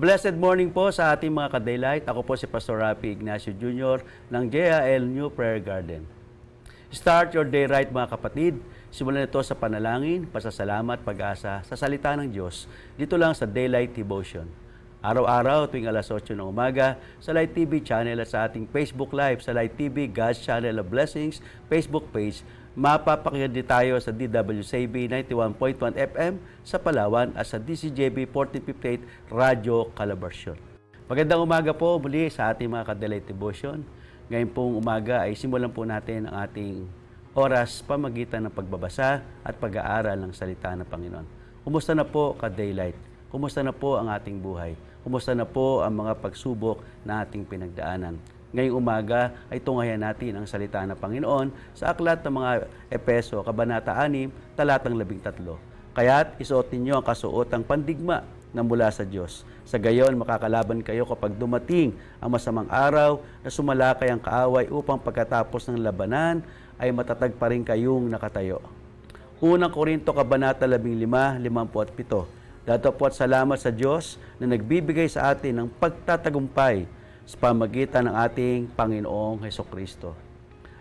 Blessed morning po sa ating mga ka-daylight. Ako po si Pastor Rapi Ignacio Jr. ng JAL New Prayer Garden. Start your day right mga kapatid. Simulan ito sa panalangin, pasasalamat, pag-asa sa salita ng Diyos. Dito lang sa Daylight Devotion. Araw-araw tuwing alas 8 ng umaga sa Light TV channel at sa ating Facebook Live sa Light TV God's Channel of Blessings Facebook page mapapakinggan din tayo sa DWCB 91.1 FM sa Palawan at sa DCJB 1458 Radyo Calabarzon. Magandang umaga po muli sa ating mga Kadelay Devotion. Ngayon pong umaga ay simulan po natin ang ating oras pamagitan ng pagbabasa at pag-aaral ng salita ng Panginoon. Kumusta na po ka-daylight? Kumusta na po ang ating buhay? Kumusta na po ang mga pagsubok na ating pinagdaanan? Ngayong umaga ay tunghayan natin ang salita ng Panginoon sa aklat ng mga Epeso, Kabanata 6, talatang 13. Kaya't isuot ninyo ang kasuotang pandigma na mula sa Diyos. Sa gayon, makakalaban kayo kapag dumating ang masamang araw na sumalakay ang kaaway upang pagkatapos ng labanan ay matatag pa rin kayong nakatayo. Unang Korinto, Kabanata 15, 57. Dato po at salamat sa Diyos na nagbibigay sa atin ng pagtatagumpay sa pamagitan ng ating Panginoong Heso Kristo.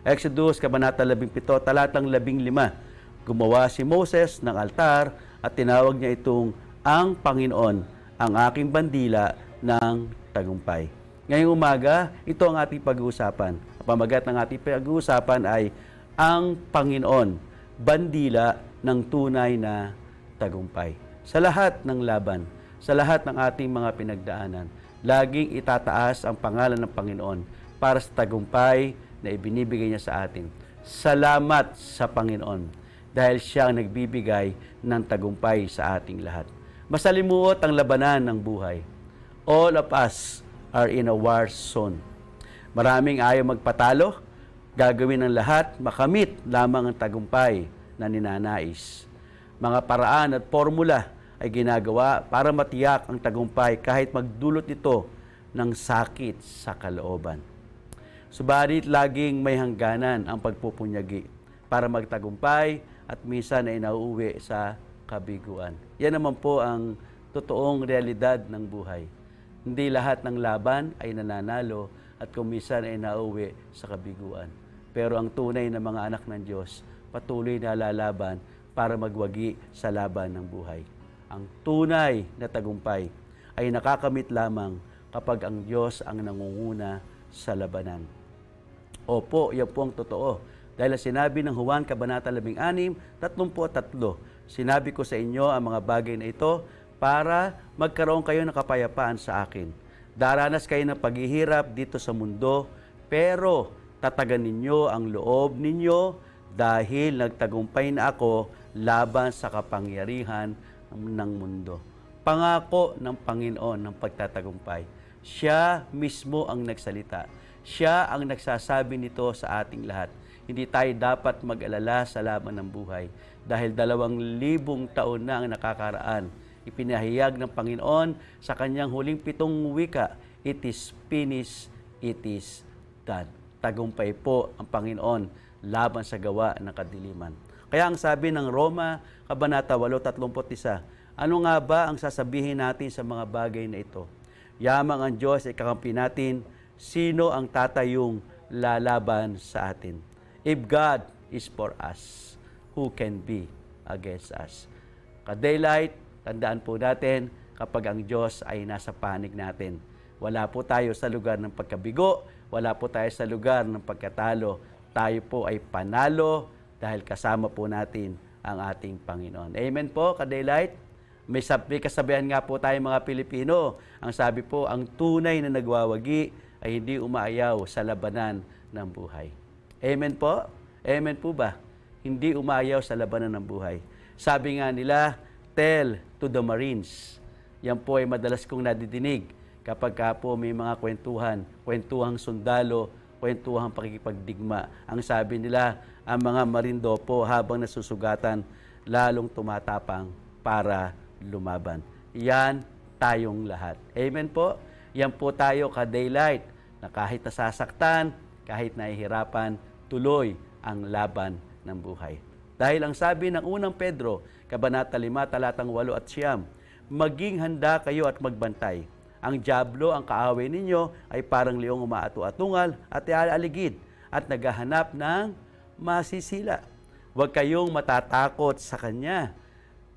Exodus, Kabanata 17, talatang 15. Gumawa si Moses ng altar at tinawag niya itong ang Panginoon, ang aking bandila ng tagumpay. Ngayong umaga, ito ang ating pag-uusapan. Ang pamagat ng ating pag-uusapan ay ang Panginoon, bandila ng tunay na tagumpay. Sa lahat ng laban, sa lahat ng ating mga pinagdaanan, laging itataas ang pangalan ng Panginoon para sa tagumpay na ibinibigay niya sa atin. Salamat sa Panginoon dahil siya ang nagbibigay ng tagumpay sa ating lahat. Masalimuot ang labanan ng buhay. All of us are in a war zone. Maraming ayaw magpatalo, gagawin ng lahat, makamit lamang ang tagumpay na ninanais. Mga paraan at formula ay ginagawa para matiyak ang tagumpay kahit magdulot ito ng sakit sa kalooban. Subalit laging may hangganan ang pagpupunyagi para magtagumpay at minsan ay nauuwi sa kabiguan. Yan naman po ang totoong realidad ng buhay. Hindi lahat ng laban ay nananalo at kung minsan ay nauuwi sa kabiguan. Pero ang tunay na mga anak ng Diyos patuloy na lalaban para magwagi sa laban ng buhay. Ang tunay na tagumpay ay nakakamit lamang kapag ang Diyos ang nangunguna sa labanan. Opo, yan po ang totoo. Dahil sinabi ng Juan Kabanata 16, 33, sinabi ko sa inyo ang mga bagay na ito para magkaroon kayo ng kapayapaan sa akin. Daranas kayo ng paghihirap dito sa mundo, pero tatagan ninyo ang loob ninyo dahil nagtagumpay na ako laban sa kapangyarihan ng mundo. Pangako ng Panginoon ng pagtatagumpay. Siya mismo ang nagsalita. Siya ang nagsasabi nito sa ating lahat. Hindi tayo dapat mag-alala sa laban ng buhay dahil dalawang libong taon na ang nakakaraan. Ipinahayag ng Panginoon sa kanyang huling pitong wika, It is finished, it is done. Tagumpay po ang Panginoon laban sa gawa ng kadiliman. Kaya ang sabi ng Roma, Kabanata 8.31, ano nga ba ang sasabihin natin sa mga bagay na ito? Yamang ang Diyos ay kakampi natin, sino ang tatayong lalaban sa atin? If God is for us, who can be against us? Ka-daylight, tandaan po natin, kapag ang Diyos ay nasa panig natin. Wala po tayo sa lugar ng pagkabigo, wala po tayo sa lugar ng pagkatalo. Tayo po ay panalo dahil kasama po natin ang ating Panginoon. Amen po, ka-daylight? May, sab- may kasabihan nga po tayo mga Pilipino. Ang sabi po, ang tunay na nagwawagi ay hindi umaayaw sa labanan ng buhay. Amen po? Amen po ba? Hindi umaayaw sa labanan ng buhay. Sabi nga nila, tell to the Marines. Yan po ay madalas kong nadidinig kapag ka po may mga kwentuhan, kwentuhang sundalo kwentuhang pakikipagdigma. Ang sabi nila, ang mga marindopo habang nasusugatan, lalong tumatapang para lumaban. Yan tayong lahat. Amen po? Yan po tayo ka-daylight na kahit nasasaktan, kahit nahihirapan, tuloy ang laban ng buhay. Dahil ang sabi ng unang Pedro, Kabanata 5, talatang 8 at siyam, maging handa kayo at magbantay. Ang Diablo, ang kaaway ninyo, ay parang leong umaatu-atungal at ialigid at naghahanap ng masisila. Huwag kayong matatakot sa Kanya.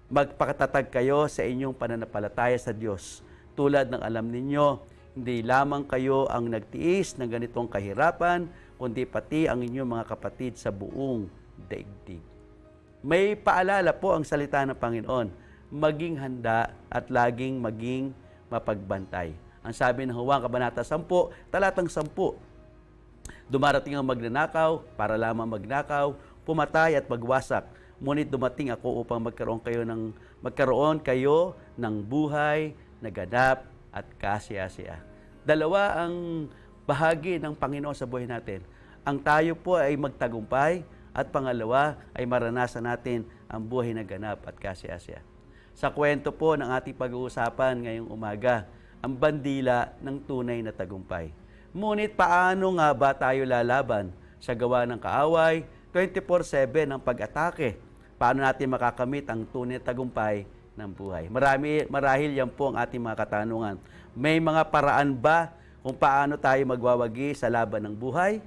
Magpakatatag kayo sa inyong pananampalataya sa Diyos. Tulad ng alam ninyo, hindi lamang kayo ang nagtiis ng ganitong kahirapan, kundi pati ang inyong mga kapatid sa buong daigdig. May paalala po ang salita ng Panginoon, maging handa at laging maging mapagbantay. Ang sabi ng Huwang Kabanata 10, talatang 10, Dumarating ang magnanakaw para lamang magnakaw, pumatay at magwasak. Ngunit dumating ako upang magkaroon kayo ng magkaroon kayo ng buhay na ganap at kasiyasiya. Dalawa ang bahagi ng Panginoon sa buhay natin. Ang tayo po ay magtagumpay at pangalawa ay maranasan natin ang buhay na ganap at kasiyasiya. Sa kwento po ng ating pag-uusapan ngayong umaga, ang bandila ng tunay na tagumpay. Ngunit paano nga ba tayo lalaban sa gawa ng kaaway, 24-7 ng pag-atake? Paano natin makakamit ang tunay na tagumpay ng buhay? Marami, marahil yan po ang ating mga katanungan. May mga paraan ba kung paano tayo magwawagi sa laban ng buhay?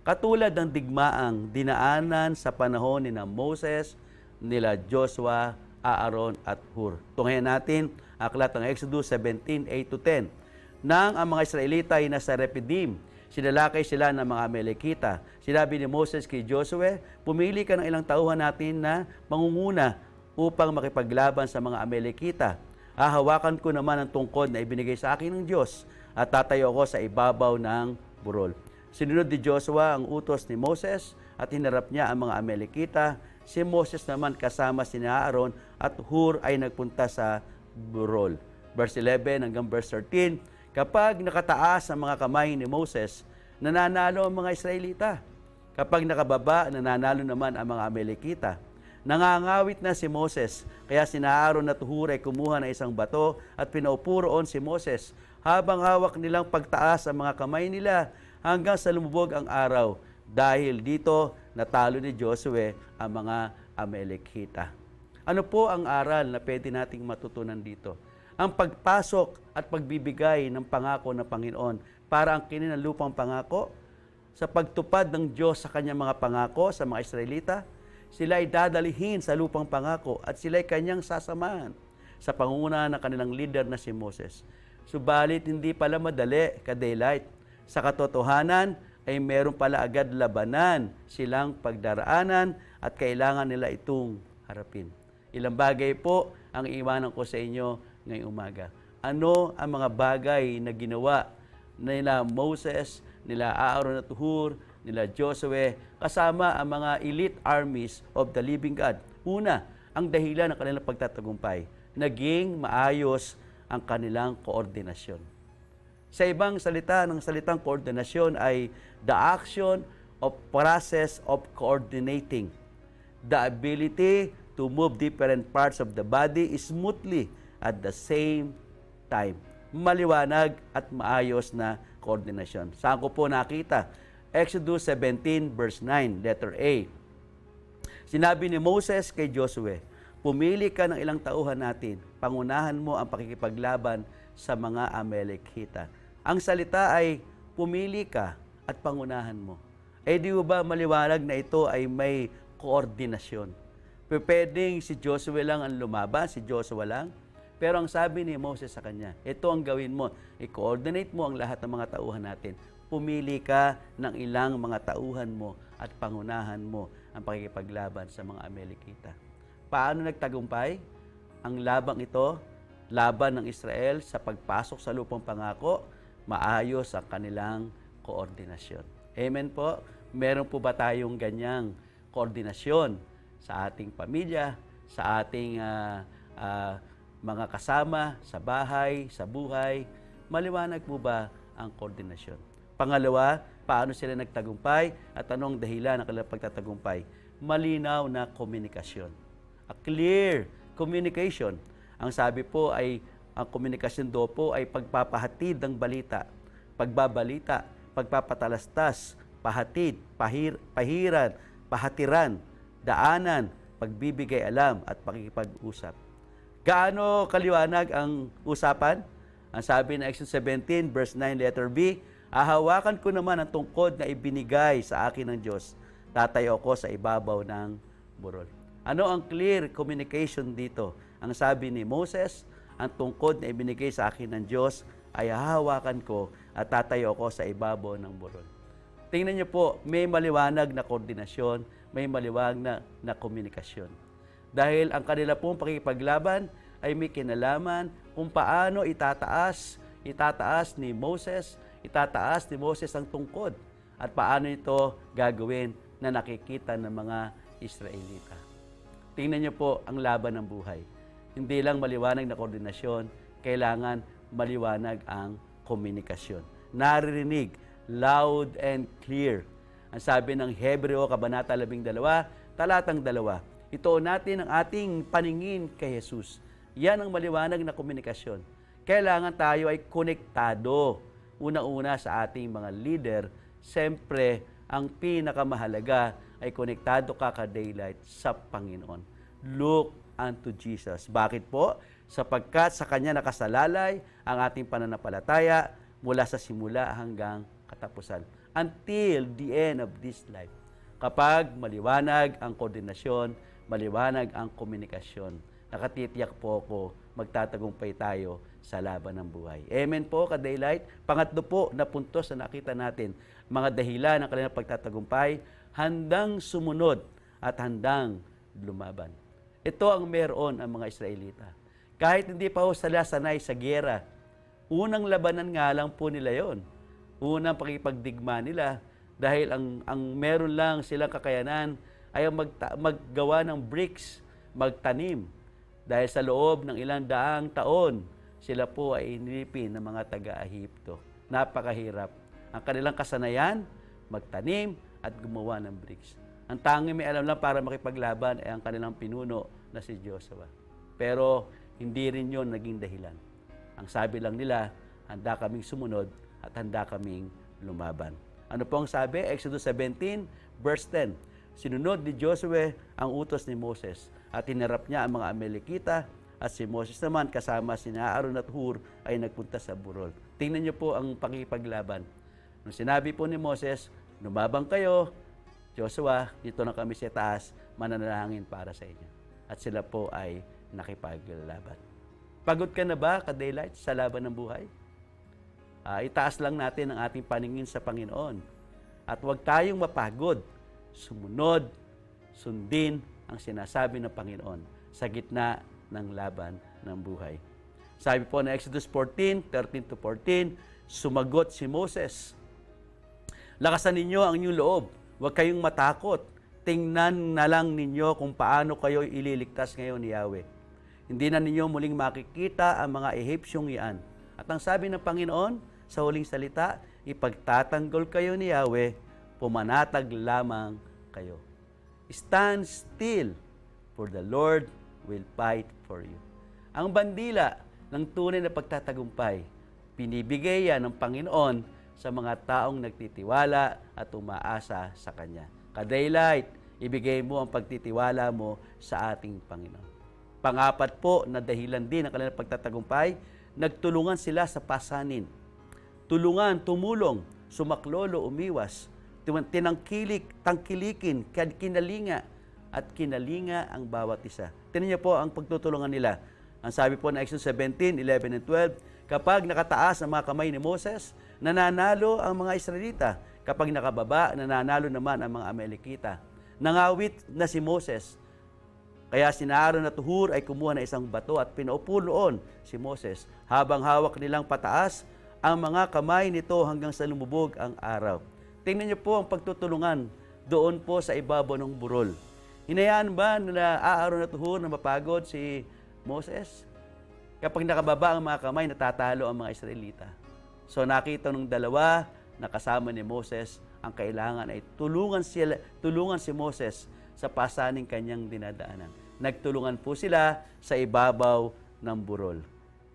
Katulad ng digmaang dinaanan sa panahon ni na Moses, nila Joshua, Aaron at Hur. Tunghayan natin aklat ng Exodus 17, 8-10. Nang ang mga Israelita ay nasa Repidim, sinalakay sila ng mga Amalekita. Sinabi ni Moses kay Joshua, pumili ka ng ilang tauhan natin na mangunguna upang makipaglaban sa mga Amalekita. Hahawakan ko naman ang tungkod na ibinigay sa akin ng Diyos at tatayo ako sa ibabaw ng burol. Sinunod ni Joshua ang utos ni Moses at hinarap niya ang mga Amalekita. Si Moses naman kasama si Aaron at Hur ay nagpunta sa burol. Verse 11 hanggang verse 13, Kapag nakataas ang mga kamay ni Moses, nananalo ang mga Israelita. Kapag nakababa, nananalo naman ang mga Amalekita. Nangangawit na si Moses, kaya si Aaron at Hur ay kumuha ng isang bato at pinaupo roon si Moses habang hawak nilang pagtaas ang mga kamay nila hanggang sa lumubog ang araw. Dahil dito, natalo ni Josue ang mga Amalekita. Ano po ang aral na pwede nating matutunan dito? Ang pagpasok at pagbibigay ng pangako ng Panginoon para ang kininalupang pangako sa pagtupad ng Diyos sa kanyang mga pangako sa mga Israelita, sila ay dadalihin sa lupang pangako at sila ay kanyang sasamahan sa pangunguna ng kanilang leader na si Moses. Subalit hindi pala madali ka-daylight. Sa katotohanan ay meron pala agad labanan silang pagdaraanan at kailangan nila itong harapin. Ilang bagay po ang iwanan ko sa inyo ngayong umaga. Ano ang mga bagay na ginawa nila Moses, nila Aaron at Hur, nila Josue, kasama ang mga elite armies of the living God. Una, ang dahilan ng kanilang pagtatagumpay, naging maayos ang kanilang koordinasyon. Sa ibang salita, ng salitang koordinasyon ay the action of process of coordinating. The ability to move different parts of the body smoothly at the same time. Maliwanag at maayos na koordinasyon. Saan ko po nakita? Exodus 17 verse 9, letter A. Sinabi ni Moses kay Josue, Pumili ka ng ilang tauhan natin, pangunahan mo ang pakikipaglaban sa mga Amalekita. Ang salita ay, pumili ka at pangunahan mo. Eh di ba maliwanag na ito ay may koordinasyon? Pwedeng si Joshua lang ang lumaban, si Joshua lang. Pero ang sabi ni Moses sa kanya, ito ang gawin mo, i-coordinate mo ang lahat ng mga tauhan natin. Pumili ka ng ilang mga tauhan mo at pangunahan mo ang pakikipaglaban sa mga Amalekita. Paano nagtagumpay? Ang labang ito, laban ng Israel sa pagpasok sa lupang pangako, maayos ang kanilang koordinasyon. Amen po? Meron po ba tayong ganyang koordinasyon sa ating pamilya, sa ating ah, ah, mga kasama, sa bahay, sa buhay? Maliwanag po ba ang koordinasyon? Pangalawa, paano sila nagtagumpay at anong dahilan ng kanilang pagtatagumpay? Malinaw na komunikasyon. A clear communication. Ang sabi po ay ang komunikasyon do po ay pagpapahatid ng balita, pagbabalita, pagpapatalastas, pahatid, pahir, pahiran, pahatiran, daanan, pagbibigay alam at pakikipag-usap. Gaano kaliwanag ang usapan? Ang sabi ng Exodus 17, verse 9, letter B, Ahawakan ko naman ang tungkod na ibinigay sa akin ng Diyos. Tatayo ko sa ibabaw ng burol. Ano ang clear communication dito? Ang sabi ni Moses, ang tungkod na ibinigay sa akin ng Diyos ay hahawakan ko at tatayo ko sa ibabaw ng burol. Tingnan niyo po, may maliwanag na koordinasyon, may maliwanag na, na komunikasyon. Dahil ang kanila pong pakipaglaban ay may kinalaman kung paano itataas, itataas ni Moses, itataas ni Moses ang tungkod at paano ito gagawin na nakikita ng mga Israelita. Tingnan niyo po ang laban ng buhay. Hindi lang maliwanag na koordinasyon, kailangan maliwanag ang komunikasyon. Naririnig, loud and clear. Ang sabi ng Hebreo, Kabanata 12, talatang 2, ituon natin ang ating paningin kay Jesus. Yan ang maliwanag na komunikasyon. Kailangan tayo ay konektado. Unang-una sa ating mga leader, siyempre, ang pinakamahalaga ay konektado ka ka-daylight sa Panginoon. Look unto Jesus. Bakit po? Sapagkat sa Kanya nakasalalay ang ating pananampalataya mula sa simula hanggang katapusan. Until the end of this life. Kapag maliwanag ang koordinasyon, maliwanag ang komunikasyon, nakatitiyak po ako, magtatagumpay tayo sa laban ng buhay. Amen po, ka-daylight. Pangatlo po na puntos na nakita natin, mga dahilan ng kanilang pagtatagumpay, handang sumunod at handang lumaban. Ito ang meron ang mga Israelita. Kahit hindi pa ho sila sanay sa gera, unang labanan nga lang po nila yon. Unang pakipagdigma nila dahil ang, ang meron lang silang kakayanan ay magta- maggawa ng bricks, magtanim. Dahil sa loob ng ilang daang taon, sila po ay inilipin ng mga taga-Ahipto. Napakahirap. Ang kanilang kasanayan, magtanim at gumawa ng bricks. Ang tanging may alam lang para makipaglaban ay ang kanilang pinuno na si Joshua. Pero hindi rin yon naging dahilan. Ang sabi lang nila, handa kaming sumunod at handa kaming lumaban. Ano po ang sabi? Exodus 17, verse 10. Sinunod ni Joshua ang utos ni Moses at tinarap niya ang mga Amalekita at si Moses naman kasama si Aaron at Hur ay nagpunta sa Burol. Tingnan niyo po ang pakipaglaban. Nung sinabi po ni Moses, lumabang kayo, Joshua, dito na kami sa taas, mananalangin para sa inyo. At sila po ay nakipaglaban. Pagod ka na ba, ka-daylight, sa laban ng buhay? Ah, itaas lang natin ang ating paningin sa Panginoon. At huwag tayong mapagod. Sumunod, sundin ang sinasabi ng Panginoon sa gitna ng laban ng buhay. Sabi po na Exodus 14, 13 to 14, sumagot si Moses, Lakasan ninyo ang inyong loob. Huwag kayong matakot. Tingnan na lang ninyo kung paano kayo ililigtas ngayon ni Yahweh. Hindi na ninyo muling makikita ang mga Ehipsyong iyan. At ang sabi ng Panginoon sa huling salita, ipagtatanggol kayo ni Yahweh, pumanatag lamang kayo. Stand still, for the Lord will fight for you. Ang bandila ng tunay na pagtatagumpay, pinibigay yan ng Panginoon sa mga taong nagtitiwala at umaasa sa Kanya. Ka-daylight, ibigay mo ang pagtitiwala mo sa ating Panginoon. Pangapat po na dahilan din ng kanilang pagtatagumpay, nagtulungan sila sa pasanin. Tulungan, tumulong, sumaklolo, umiwas, tinangkilik, tangkilikin, kinalinga, at kinalinga ang bawat isa. Tinan niyo po ang pagtutulungan nila. Ang sabi po ng Exodus 17, 11, and 12, kapag nakataas ang mga kamay ni Moses, nananalo ang mga Israelita. Kapag nakababa, nananalo naman ang mga Amalekita. Nangawit na si Moses, kaya si Aaron at Hur ay kumuha ng isang bato at pinaupo si Moses habang hawak nilang pataas ang mga kamay nito hanggang sa lumubog ang araw. Tingnan niyo po ang pagtutulungan doon po sa ibabaw ng burol. Hinayaan ba nila Aaron at Hur na mapagod si Moses? Kapag nakababa ang mga kamay, natatalo ang mga Israelita. So nakita nung dalawa na kasama ni Moses, ang kailangan ay tulungan, sila, tulungan si Moses sa pasaning kanyang dinadaanan. Nagtulungan po sila sa ibabaw ng burol.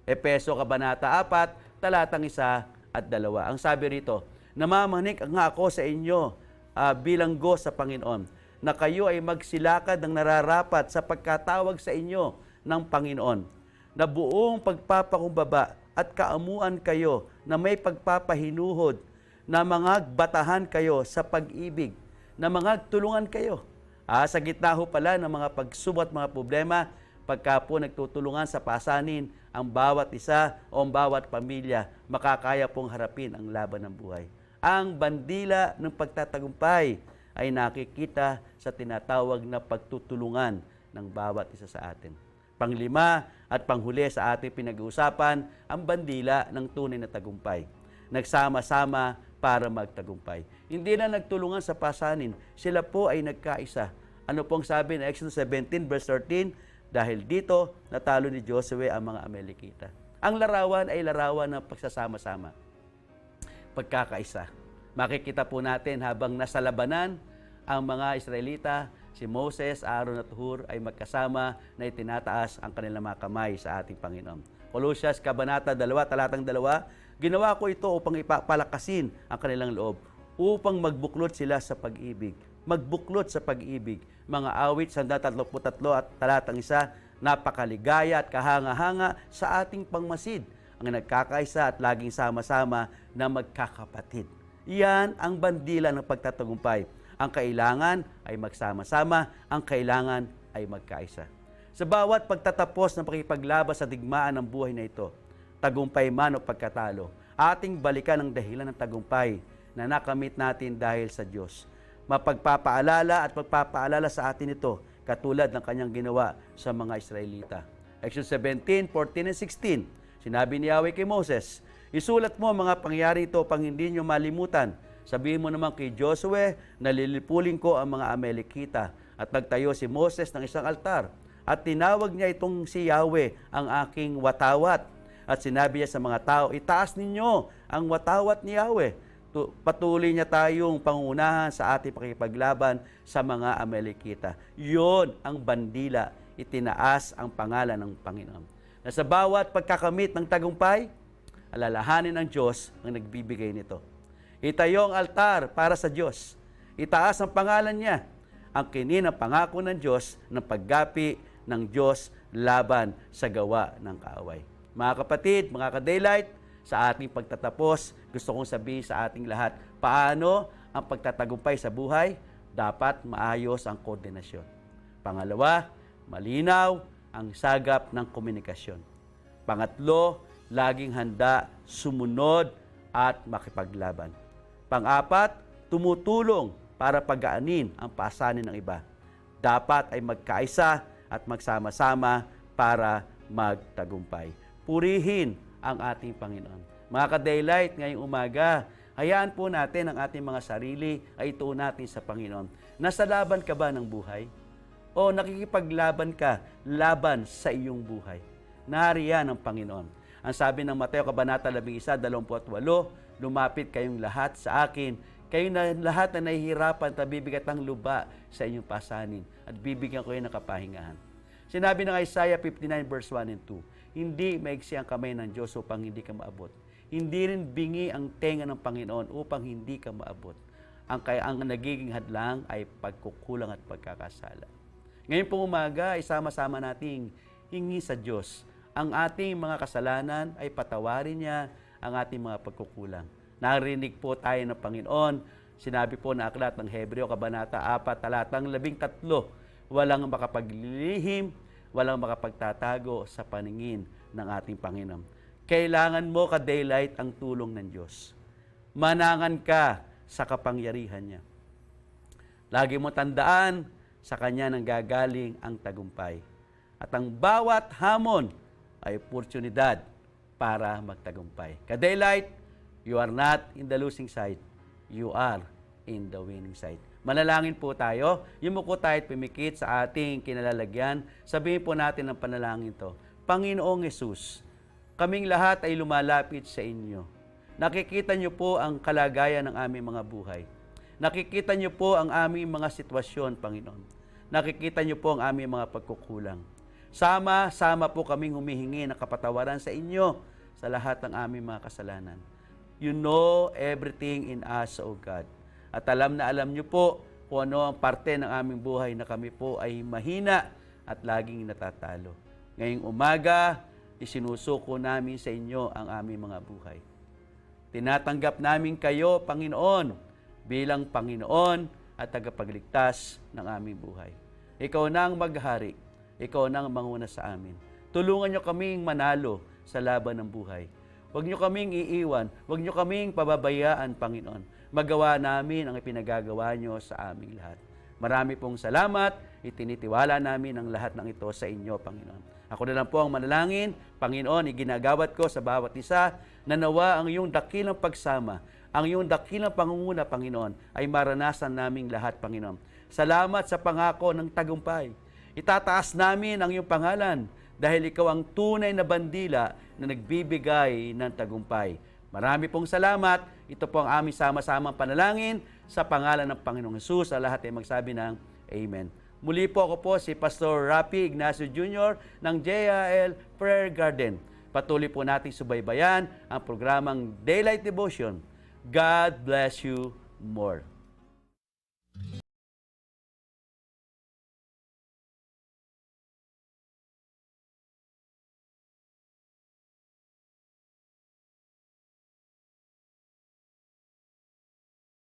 Epeso Kabanata 4, talatang 1 at 2. Ang sabi rito, Namamanik nga ako sa inyo ah, bilang go sa Panginoon, na kayo ay magsilakad ng nararapat sa pagkatawag sa inyo ng Panginoon, na buong pagpapakumbaba at kaamuan kayo na may pagpapahinuhod, na mga batahan kayo sa pag-ibig, na mga tulungan kayo. Ah, sa gitna ho pala ng mga pagsubot, mga problema, pagka po nagtutulungan sa pasanin ang bawat isa o ang bawat pamilya, makakaya pong harapin ang laban ng buhay. Ang bandila ng pagtatagumpay ay nakikita sa tinatawag na pagtutulungan ng bawat isa sa atin. Panglima at panghuli sa ating pinag-uusapan, ang bandila ng tunay na tagumpay. Nagsama-sama para magtagumpay. Hindi na nagtulungan sa pasanin, sila po ay nagkaisa. Ano pong sabi ng Exodus 17 verse 13? Dahil dito, natalo ni Josue ang mga Amalekita. Ang larawan ay larawan ng pagsasama-sama pagkakaisa. Makikita po natin habang nasa labanan, ang mga Israelita, si Moses, Aaron at Hur ay magkasama na itinataas ang kanilang mga kamay sa ating Panginoon. Colossians Kabanata 2, talatang 2, Ginawa ko ito upang ipapalakasin ang kanilang loob, upang magbuklod sila sa pag-ibig. Magbuklod sa pag-ibig. Mga awit, 133 at talatang 1, napakaligaya at kahanga-hanga sa ating pangmasid ang nagkakaisa at laging sama-sama na magkakapatid. Iyan ang bandila ng pagtatagumpay. Ang kailangan ay magsama-sama, ang kailangan ay magkaisa. Sa bawat pagtatapos ng pakipaglabas sa digmaan ng buhay na ito, tagumpay man o pagkatalo, ating balikan ang dahilan ng tagumpay na nakamit natin dahil sa Diyos. Mapagpapaalala at pagpapaalala sa atin ito, katulad ng kanyang ginawa sa mga Israelita. Exodus 17, 14 and 16, sinabi ni Yahweh kay Moses, Isulat mo mga pangyari ito pang hindi nyo malimutan. Sabihin mo naman kay Josue na lilipulin ko ang mga Amalekita. At nagtayo si Moses ng isang altar. At tinawag niya itong si Yahweh ang aking watawat. At sinabi niya sa mga tao, itaas ninyo ang watawat ni Yahweh. Tu- Patuloy niya tayong pangunahan sa ating pakipaglaban sa mga Amalekita. Yon ang bandila, itinaas ang pangalan ng Panginoon. Na sa bawat pagkakamit ng tagumpay, alalahanin ng Diyos ang nagbibigay nito. Itayo ang altar para sa Diyos. Itaas ang pangalan niya. Ang kinin ang pangako ng Diyos ng paggapi ng Diyos laban sa gawa ng kaaway. Mga kapatid, mga ka-daylight, sa ating pagtatapos, gusto kong sabihin sa ating lahat, paano ang pagtatagumpay sa buhay? Dapat maayos ang koordinasyon. Pangalawa, malinaw ang sagap ng komunikasyon. Pangatlo, laging handa, sumunod at makipaglaban. Pang-apat, tumutulong para pagaanin ang pasanin ng iba. Dapat ay magkaisa at magsama-sama para magtagumpay. Purihin ang ating Panginoon. Mga ka-daylight, ngayong umaga, hayaan po natin ang ating mga sarili ay ituon natin sa Panginoon. Nasa laban ka ba ng buhay? O nakikipaglaban ka laban sa iyong buhay? Nariyan ang Panginoon. Ang sabi ng Mateo Kabanata 11, 28, lumapit kayong lahat sa akin, kayo na lahat na nahihirapan at bibigat ang luba sa inyong pasanin at bibigyan ko kayo ng kapahingahan. Sinabi ng Isaiah 59 verse 1 and 2, Hindi maigsi ang kamay ng Diyos upang hindi ka maabot. Hindi rin bingi ang tenga ng Panginoon upang hindi ka maabot. Ang, ang nagiging hadlang ay pagkukulang at pagkakasala. Ngayon pong umaga, isama-sama nating hingi sa Diyos. Ang ating mga kasalanan ay patawarin niya ang ating mga pagkukulang. Narinig po tayo ng Panginoon. Sinabi po na aklat ng Hebreo, Kabanata 4, talatang 13, walang makapaglilihim, walang makapagtatago sa paningin ng ating Panginoon. Kailangan mo ka-daylight ang tulong ng Diyos. Manangan ka sa kapangyarihan niya. Lagi mo tandaan, sa Kanya nang gagaling ang tagumpay. At ang bawat hamon ay oportunidad para magtagumpay. Ka-daylight, you are not in the losing side. You are in the winning side. Manalangin po tayo. Yumuko tayo at pumikit sa ating kinalalagyan. Sabihin po natin ang panalangin to. Panginoong Yesus, kaming lahat ay lumalapit sa inyo. Nakikita niyo po ang kalagayan ng aming mga buhay. Nakikita niyo po ang aming mga sitwasyon, Panginoon. Nakikita niyo po ang aming mga pagkukulang. Sama-sama po kaming humihingi ng kapatawaran sa inyo sa lahat ng aming mga kasalanan. You know everything in us, O God. At alam na alam niyo po kung ano ang parte ng aming buhay na kami po ay mahina at laging natatalo. Ngayong umaga, isinusuko namin sa inyo ang aming mga buhay. Tinatanggap namin kayo, Panginoon, bilang Panginoon at tagapagligtas ng aming buhay. Ikaw na ang maghari. Ikaw na ang manguna sa amin. Tulungan niyo kaming manalo sa laban ng buhay. Huwag niyo kaming iiwan. Huwag niyo kaming pababayaan, Panginoon. Magawa namin ang ipinagagawa niyo sa aming lahat. Marami pong salamat. Itinitiwala namin ang lahat ng ito sa inyo, Panginoon. Ako na lang po ang manalangin. Panginoon, iginagawat ko sa bawat isa na nawa ang iyong dakilang pagsama, ang iyong dakilang pangunguna, Panginoon, ay maranasan naming lahat, Panginoon. Salamat sa pangako ng tagumpay. Itataas namin ang iyong pangalan dahil ikaw ang tunay na bandila na nagbibigay ng tagumpay. Marami pong salamat. Ito po ang aming sama-samang panalangin sa pangalan ng Panginoong Hesus. Sa lahat ay magsabi ng Amen. Muli po ako po si Pastor Rapi Ignacio Jr. ng JAL Prayer Garden. Patuloy po nating subaybayan ang programang Daylight Devotion. God bless you more.